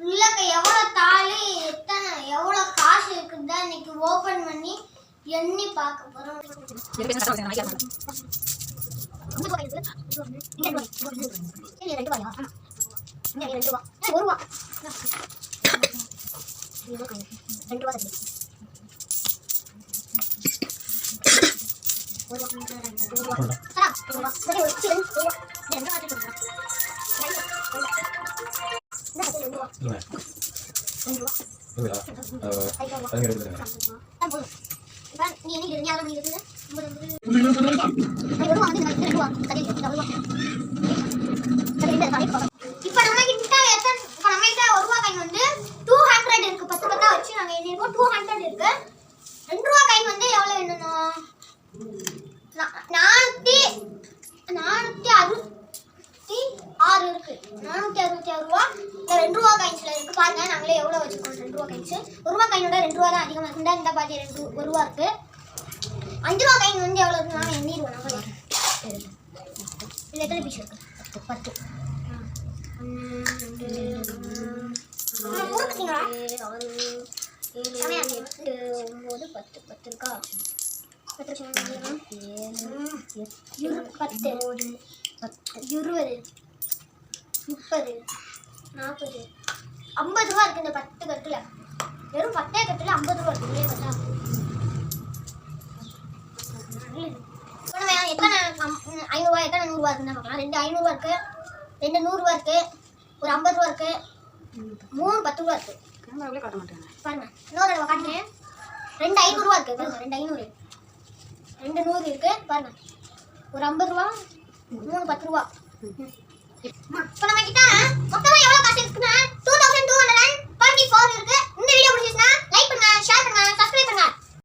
உள்ளக்க எவ்வளோ தாலி எத்தனை எவ்வளோ காசு இருக்குதா இன்னைக்கு ஓபன் பண்ணி எண்ணி பார்க்க போறோம். இப்ப நம்ம கிட்ட எத்தனை இப்ப நம்ம கிட்ட ஒரு ரூபா காயின் வந்து டூ ஹண்ட்ரட் இருக்கு பத்து பத்தா வச்சு நாங்க எண்ணிருக்கோம் டூ ஹண்ட்ரட் இருக்கு ரெண்டு ரூபா காயின் வந்து எவ்வளவு எண்ணணும் நா- நானூத்தி நானூத்தி அறுபத்தி ஆறு இருக்கு. நானூத்தி அறுபத்தி ஆறு ரூபா. ரெண்டு ரூபா காயின்ஸ்ல இருக்கு. பாருங்க நாங்களே எவ்வளவு வச்சிருக்கோம்? ரெண்டு ரூபா காயின்ஸ் ஒரு ரூபா காயினோட ரெண்டு ரூபா தான் அதிகமா இருக்கு இந்த பாதி ரெண்டு ஒரு ரூபா இருக்கு. அஞ்சு ரூபா காயின் வந்து எவ்வளவு இருக்கு நாங்க எண்ணிடுவோம் நம்ம இதுல எத்தனை பீஸ் இருக்கு? பத்து. பத்து எட்டு ஒன்பது பத்து. பத்து இருக்கா? பத்து இருபது. முப்பது. நாற்பது. ஐம்பது ரூபா இருக்கு இந்த பத்து கட்டுல. வெறும் பத்தே கட்டுல ஐம்பது ரூபா இருக்கு. இல்லையா இப்போ நம்ம எத்தனை ஐநூறுரூவா எத்தனை நூறுரூவா இருக்குன்னு பார்க்கலாம். ரெண்டு ஐநூறுரூவா இருக்கு. ரெண்டு நூறுரூவா இருக்கு. ஒரு ஐம்பது ரூபா இருக்கு. மூணு பத்து ரூபா இருக்கு. கேமராவிலே காட்ட மாட்டேங்க பாருங்க. இன்னொரு தடவை காட்டுறேன் ரெண்டு ஐநூறுரூவா இருக்கு. பாருங்க ரெண்டு ஐநூறு. ரெண்டு நூறு இருக்கு. பாருங்க. ஒரு ஐம்பது ரூபா மூணு பத்து ரூபா. இப்போ நம்ம கிட்ட